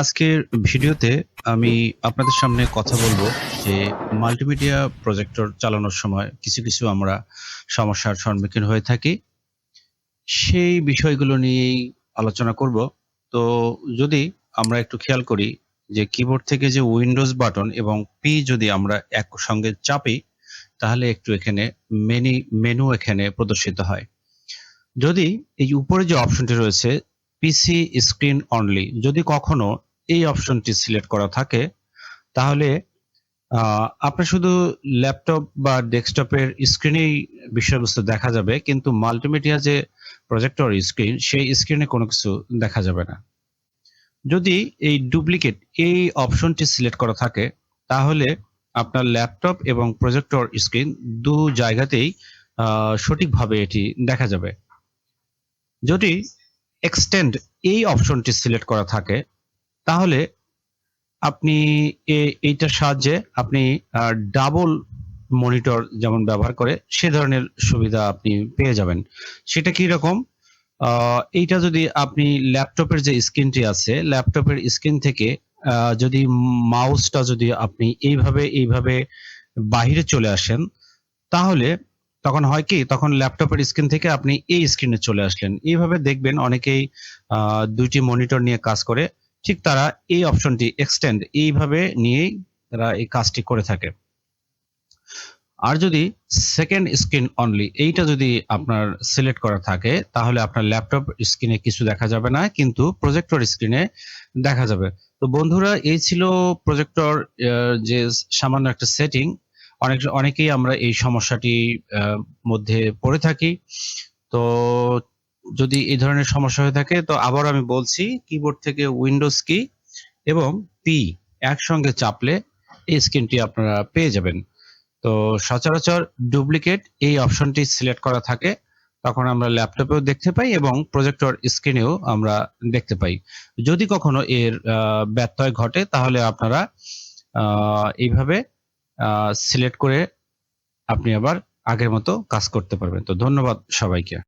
আজকের ভিডিওতে আমি আপনাদের সামনে কথা বলব যে মাল্টিমিডিয়া প্রজেক্টর চালানোর সময় কিছু কিছু আমরা সমস্যার সম্মুখীন হয়ে থাকি। সেই বিষয়গুলো নিয়েই আলোচনা করব। তো যদি আমরা একটু খেয়াল করি যে কিবোর্ড থেকে যে উইন্ডোজ বাটন এবং পি যদি আমরা একসঙ্গে চাপি, তাহলে একটু এখানে মেনি মেনু এখানে প্রদর্শিত হয়। যদি এই উপরে যে অপশনটি রয়েছে পিসি স্ক্রিন অনলি যদি কখনো এই অপশনটি সিলেক্ট করা থাকে তাহলে আহ, আপনার শুধু ল্যাপটপ বা ডেস্কটপের স্ক্রিনেই বিষয়বস্তু দেখা যাবে কিন্তু মাল্টিমিডিয়া যে প্রজেক্টর স্ক্রিন সেই স্ক্রিনে কোনো কিছু দেখা যাবে না। যদি এই ডুপ্লিকেট এই অপশনটি সিলেক্ট করা থাকে তাহলে আপনার ল্যাপটপ এবং প্রজেক্টর স্ক্রিন দু জায়গাতেই সঠিকভাবে এটি দেখা যাবে। যদি এক্সটেন্ড এই অপশনটি সিলেক্ট করা থাকে তাহলে আপনি এইটার সাহায্যে আপনি ডাবল মনিটর যেমন ব্যবহার করে সে ধরনের সুবিধা আপনি পেয়ে যাবেন। সেটা কি রকম? এইটা যদি আপনি ল্যাপটপের যে স্ক্রিনটি আছে, ল্যাপটপের স্ক্রিন থেকে যদি মাউসটা যদি আপনি এইভাবে এইভাবে বাহিরে চলে আসেন, তাহলে তখন হয় কি, তখন ল্যাপটপের স্ক্রিন থেকে আপনি এই স্ক্রিনে চলে আসলেন। এইভাবে দেখবেন অনেকেই দুইটি মনিটর নিয়ে কাজ করে ঠিক তারা এই অপশনটি এক্সটেন্ড এইভাবে নিয়েই তারা এই কাজটি করে থাকে। আর যদি সেকেন্ড স্ক্রিন অনলি এইটা যদি আপনার সিলেক্ট করা থাকে, তাহলে আপনার ল্যাপটপ স্ক্রিনে কিছু দেখা যাবে না, কিন্তু প্রজেক্টর স্ক্রিনে দেখা যাবে। তো বন্ধুরা, এই ছিল প্রজেক্টর যে সামান্য একটা সেটিং অনেক, অনেকেই আমরা এই সমস্যাটি মধ্যে পড়ে থাকি। তো যদি এই ধরনের সমস্যা হয়ে থাকে, তো আবার আমি বলছি কিবোর্ড থেকে উইন্ডোজ কি এবং পি একসঙ্গে চাপলে এই স্ক্রিনটি আপনারা পেয়ে যাবেন। তো সচরাচর ডুপ্লিকেট এই অপশনটি সিলেক্ট করা থাকে, তখন আমরা ল্যাপটপেও দেখতে পাই এবং প্রজেক্টর স্ক্রিনেও আমরা দেখতে পাই। যদি কখনো এর ব্যত্যয় ঘটে, তাহলে আপনারা এইভাবে সিলেক্ট করে আপনি আবার আগের মতো কাজ করতে পারবেন। তো ধন্যবাদ সবাইকে।